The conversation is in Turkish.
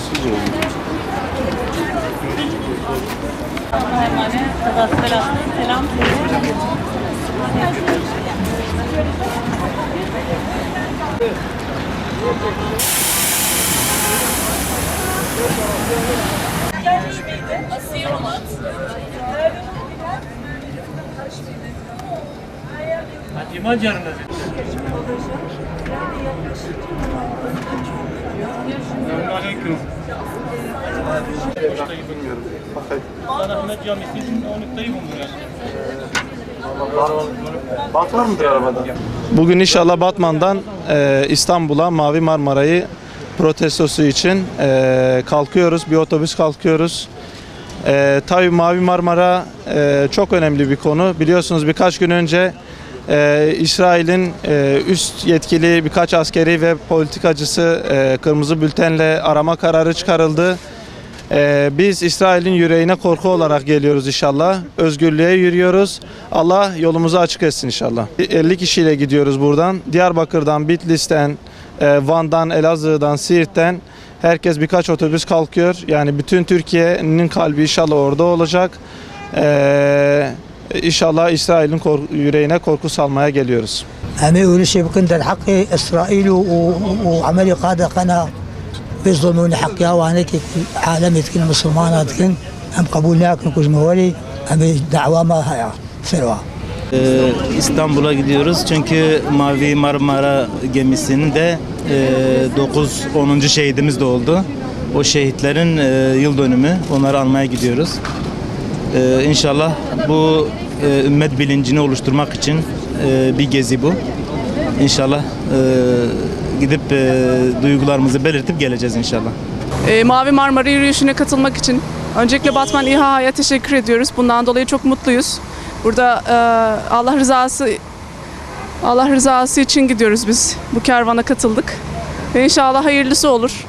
Fransızca oldu. Selam Gelmiş miydi? Asiye Onat. Hatima Carnazı. Selamünaleyküm. Bilmiyorum. Bakayım. Ahmet Camisi'nin 12'deyim yani. Bat var mıdır arabada? Bugün inşallah Batman'dan e, İstanbul'a Mavi Marmara'yı protestosu için e, kalkıyoruz. Bir otobüs kalkıyoruz. E, tabii Mavi Marmara e, çok önemli bir konu. Biliyorsunuz birkaç gün önce e, İsrail'in e, üst yetkili birkaç askeri ve politikacısı e, kırmızı bültenle arama kararı çıkarıldı. Ee, biz İsrail'in yüreğine korku olarak geliyoruz inşallah. Özgürlüğe yürüyoruz. Allah yolumuzu açık etsin inşallah. 50 kişiyle gidiyoruz buradan. Diyarbakır'dan, Bitlis'ten, e, Van'dan, Elazığ'dan, Siirt'ten herkes birkaç otobüs kalkıyor. Yani bütün Türkiye'nin kalbi inşallah orada olacak. Ee, inşallah İsrail'in korku- yüreğine korku salmaya geliyoruz. هم يقولوا شيء بكن الحق اسرائيل و- و- وعملي قاده قناه بيظلموني حقها وانا كي عالم كل مسلمانات كن هم قبولناك نكوز مولي هم دعوة ما هيا سروا Ee, İstanbul'a gidiyoruz çünkü Mavi Marmara gemisinin de 9-10. şehidimiz de oldu. O şehitlerin e, yıl dönümü onları almaya gidiyoruz. Ee, İnşallah bu e, ümmet bilincini oluşturmak için e, bir gezi bu. İnşallah e, gidip e, duygularımızı belirtip geleceğiz inşallah. E, Mavi Marmara yürüyüşüne katılmak için öncelikle Batman İHA'ya teşekkür ediyoruz. Bundan dolayı çok mutluyuz. Burada e, Allah rızası Allah rızası için gidiyoruz biz. Bu kervana katıldık. Ve inşallah hayırlısı olur.